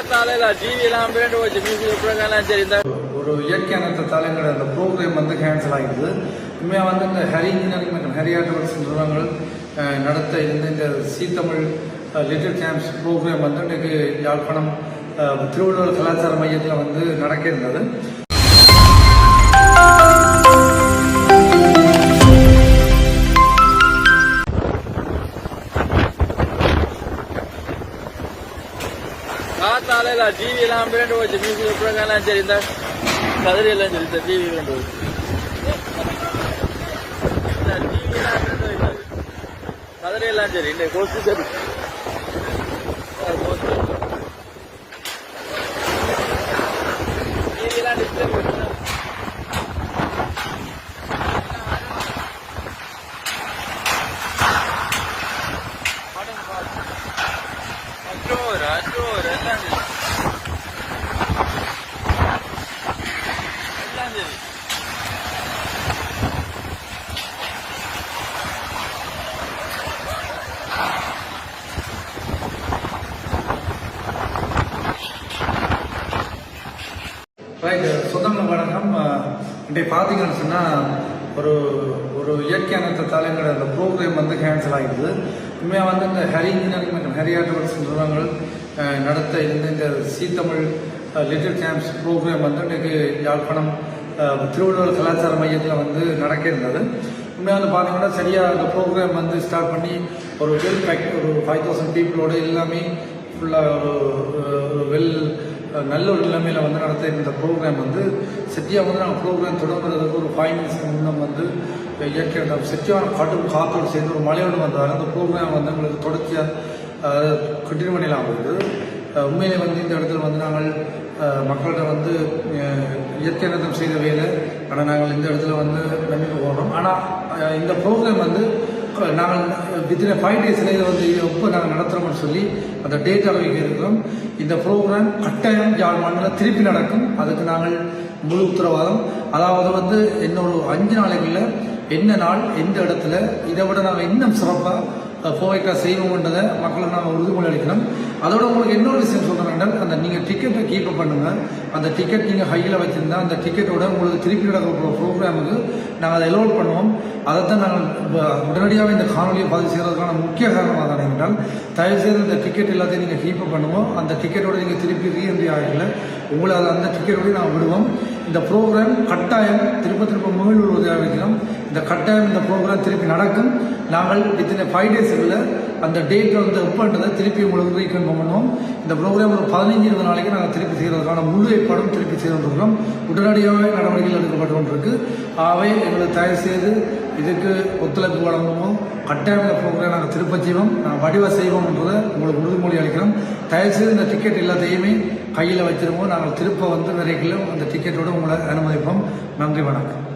காத்தால டிவி எல்லாம் பேண்டு வச்சு மியூசிக் ப்ரோக்ராம் சரி ஒரு இயற்கையான தலைங்கிற அந்த ப்ரோக்ராம் வந்து கேன்சல் ஆகிடுது உண்மையாக வந்து இந்த ஹரி இன்ஜினியரிங் மற்றும் ஹரியாட்டவர்ஸ் நிறுவனங்கள் நடத்த இருந்த இந்த சீத்தமிழ் லிட்டில் கேம்ப்ஸ் ப்ரோக்ராம் வந்து இன்றைக்கு யாழ்ப்பாணம் திருவள்ளுவர் கலாச்சார மையத்தில் வந்து நடக்க இருந்தது காத்தால டிவி எல்லாம் பேண்டு வச்சு மியூசிக் ப்ரோக்ராம் சரி இந்த கதிரி எல்லாம் சரி இந்த டிவி பேண்டு வச்சு டிவி எல்லாம் பேண்டு கதிரி எல்லாம் சரி இந்த கோஸ்ட் சரி. டிவி எல்லாம் டிஸ்பிளே போட்டு அஜோர் அஜோர் எல்லாம் சரி எல்லாம் சரி ரைட் uh, சொந்தங்கள் வணக்கம் இன்றைக்கு பார்த்தீங்கன்னு சொன்னால் ஒரு ஒரு இயற்கையான தலைங்கிற அந்த ப்ரோக்ராம் வந்து கேன்சல் ஆகிடுது உண்மையாக வந்து இந்த ஹரி இன்ஜினியரிங் மற்றும் ஹரி நிறுவனங்கள் நடத்த இந்த இந்த சீத்தமிழ் லிட்டில் கேம்ப்ஸ் ப்ரோக்ராம் வந்து இன்றைக்கு யாழ்ப்பாணம் திருவள்ளுவர் கலாச்சார மையத்தில் வந்து நடக்க இருந்தது. உண்மையாக வந்து பார்த்தீங்கன்னா சரியாக அந்த ப்ரோக்ராம் வந்து ஸ்டார்ட் பண்ணி ஒரு வெல் பேக் ஒரு ஃபைவ் தௌசண்ட் பீப்புளோட எல்லாமே ஃபுல்லாக ஒரு நல்ல ஒரு நிலைமையில் வந்து நடத்த இந்த ப்ரோக்ராம் வந்து செட்டியாக வந்து நாங்கள் ப்ரோக்ராம் தொடங்குறதுக்கு ஒரு ஃபைவ் மினிட்ஸ் முன்னம் வந்து இயற்கை அந்த செட்டியான காட்டும் காற்றோடு சேர்ந்து ஒரு மலையோடு வந்தார் அந்த ப்ரோக்ராம் வந்து எங்களுக்கு தொடர்ச்சியாக கண்டினியூ பண்ணலாம் போகுது உண்மையிலே வந்து இந்த இடத்துல வந்து நாங்கள் மக்கள்கிட்ட வந்து இயற்கை நடத்தம் செய்த வேலை. ஆனால் நாங்கள் இந்த இடத்துல வந்து நம்பிக்கை போடுறோம். ஆனால் இந்த ப்ரோக்ராம் வந்து நாங்கள் வித்தின் ஃபைவ் டேஸில் இதை வந்து எப்போ நாங்கள் நடத்துகிறோம்னு சொல்லி அந்த டேட் அறிவிக்க இருக்கிறோம் இந்த ப்ரோக்ராம் கட்டாயம் யாழ் திருப்பி நடக்கும். அதுக்கு நாங்கள் முழு உத்தரவாதம். அதாவது வந்து இன்னொரு அஞ்சு நாளைகளில் என்ன நாள் எந்த இடத்துல இதை விட நாங்கள் இன்னும் சிறப்பாக கோவைக்காக செய்வோம்ன்றதை மக்களை நாங்கள் உறுதிமொழி அளிக்கணும். அதோட உங்களுக்கு இன்னொரு விஷயம் சொல்கிறேன் அந்த நீங்கள் டிக்கெட் கீப் பண்ணுங்கள் அந்த டிக்கெட் நீங்கள் ஹையில் வச்சுருந்தா அந்த டிக்கெட்டோட உங்களுக்கு திருப்பி நடக்கிற ப்ரோக்ராமுக்கு நாங்கள் அதை எலோட் பண்ணுவோம். அதைத்தான் நாங்கள் உடனடியாக இந்த காணொலியை பதிவு செய்கிறதுக்கான முக்கிய காரணமாக தான் என்றால் தயவு செய்து இந்த டிக்கெட் எல்லாத்தையும் நீங்கள் கீப் பண்ணுவோம் அந்த டிக்கெட்டோட நீங்கள் திருப்பி ரீஎன்ட்ரி ஆகல. உங்களை அதை அந்த டிக்கெட்டோடய நாங்கள் விடுவோம். இந்த ப்ரோக்ராம் கட்டாயம் திருப்ப திருப்ப மீள்வதாக வைக்கிறோம் இந்த கட்டாயம் இந்த ப்ரோக்ராம் திருப்பி நடக்கும். நாங்கள் இத்தனை ஃபைவ் டேஸுக்குள்ள அந்த டேட் வந்து எப்பன்றதை திருப்பி உங்களுக்கு ரீகன்ஃபார்ம் பண்ணுவோம். இந்த ப்ரோக்ராம் ஒரு பதினஞ்சு இருபது நாளைக்கு நாங்கள் திருப்பி செய்வதற்கான முழு ஏற்பாடும் திருப்பி செய்து கொண்டிருக்கிறோம் உடனடியாகவே நடவடிக்கைகள் எடுக்கப்பட்டு கொண்டிருக்கு. அவை எங்களுக்கு தயவு செய்து இதுக்கு ஒத்துழைப்பு வழங்குவோம். கட்டாயம் இந்த நாங்கள் திருப்ப செய்வோம். நாங்கள் வடிவ செய்வோம்ன்றதை உங்களுக்கு உறுதிமொழி அளிக்கிறோம். தயவு செய்து இந்த டிக்கெட் எல்லாத்தையுமே கையில் வச்சிருவோம் நாங்கள் திருப்ப வந்து விரைக்கிலும் அந்த டிக்கெட்டோடு உங்களை அனுமதிப்போம். நன்றி வணக்கம்.